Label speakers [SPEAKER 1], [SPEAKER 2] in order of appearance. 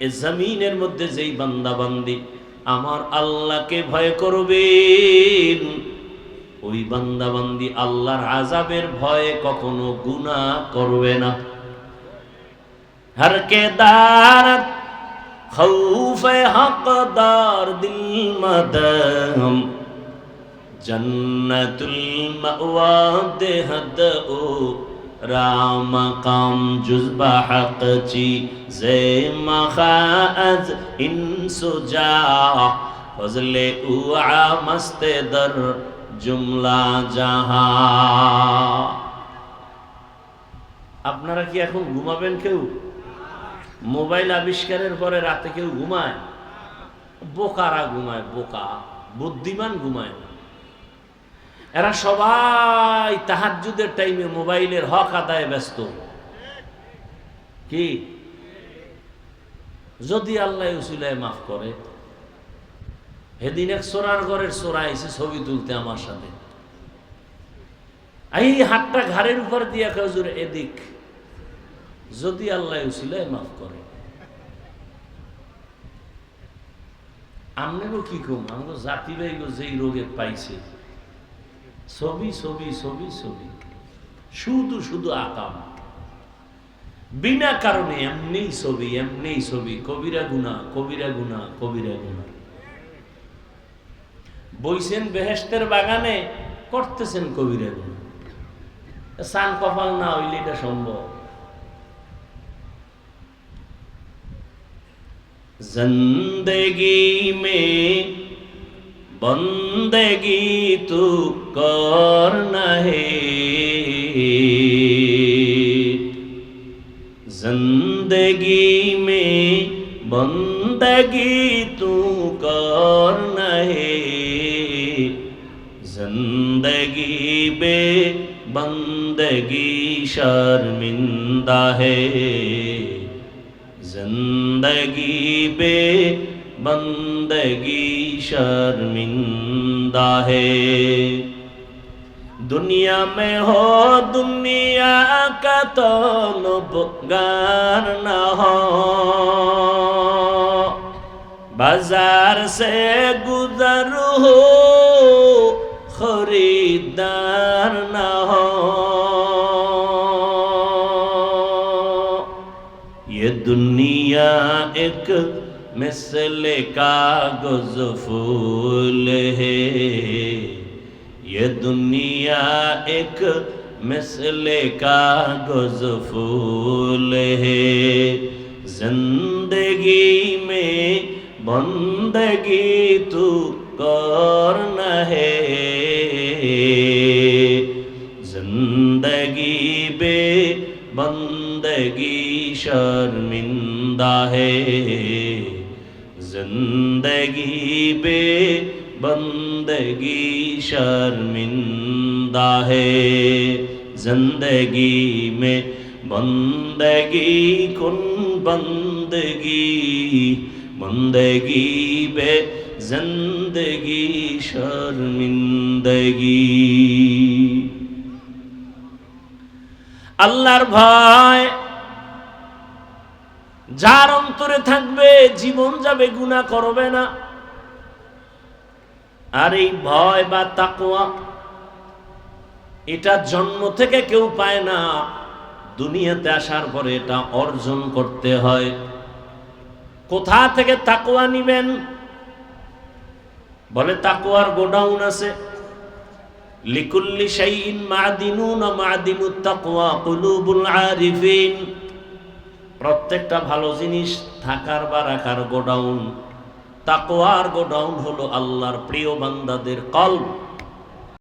[SPEAKER 1] এ জমিনের মধ্যে যেই বান্দাবান্দি, আমার আল্লাহকে ভয় করবেন। ওই বান্দাবান্দি আল্লাহর আজাবের ভয়ে কখনো গুণা করবে না। হরকে দার খৌফে হকদার দিল মদম, জন্নতুল মাওয়া দেহদ ও رامقام جزب حق چی زی مخاعت ان سجا فضل اوعا مست در جملہ جہاں আপনারা কি এখন ঘুমাবেন কেউ? মোবাইল আবিষ্কারের পরে রাতে কেউ ঘুমায়? বোকারা ঘুমায়, বোকা, বুদ্ধিমান ঘুমায় না। এরা সবাই তাহাজ্জুদের টাইমে মোবাইলের হক আদায় ব্যস্ত। কি? যদি আল্লাহ উসিলায় মাফ করে, সেদিন এক সোরার ঘরের সোরা এসে ছবি তুলতে আমার সাথে। এই হাতটা ঘাড়ের উপর দিয়া খেজুর এদিক। যদি আল্লাহ উসিলায় মাফ করে। আমনেরও কি কম? আমরা জাতি ভাইগো যেই রোগে পাইছে। ছবি ছবি ছবি ছবি। শুধু শুধু আকাম। বিনা কারণে এমনি ছবি এমনি ছবি। কবিরা গুনা কবিরা গুনা কবিরা গুনা বইছেন বেহেস্তের বাগানে, করতেছেন কবিরা গুনা সান কপাল না হইলে এটা সম্ভব। জিন্দগি মে بندگی تو کر نہیں زندگی میں بندگی تو کر نہیں زندگی بے بندگی شرمندہ ہے زندگی بے बंदगी शर्मिंदा है दुनिया में हो दुनिया का तो नुबगार न हो बाजार से गुजर हो खरीदार न हो ये दुनिया एक मिसल कागज़ फूल है। ये दुनिया एक मिसल कागज़ फूल है। ज़िंदगी में बंदगी तू करना है। ज़िंदगी बे बंदगी शर्मिंदा है। زندگی بے بندگی شرمندہ ہے زندگی میں بندگی کن بندگی بندگی بے زندگی شرمندگی আল্লাহর ভয় যার অন্তরে থাকবে, জীবন যাবে গুণা করবে না। আর এই ভয় বা তাকওয়া, এটা জন্ম থেকে কেউ পায় না। দুনিয়াতে আসার পরে এটা অর্জন করতে হয়। কোথা থেকে তাকওয়া নিবেন? বলে তাকওয়ার গোডাউন আছে। লিকুল্লি শাইইন মাদিনুন, মাদিনুত তাকওয়া, কুলুবুল আরিফিন। প্রত্যেকটা ভালো জিনিস থাকার বা রাখার গোডাউন তাকোয়ার গোডাউন হলো আল্লাহর প্রিয় বান্দাদের কলব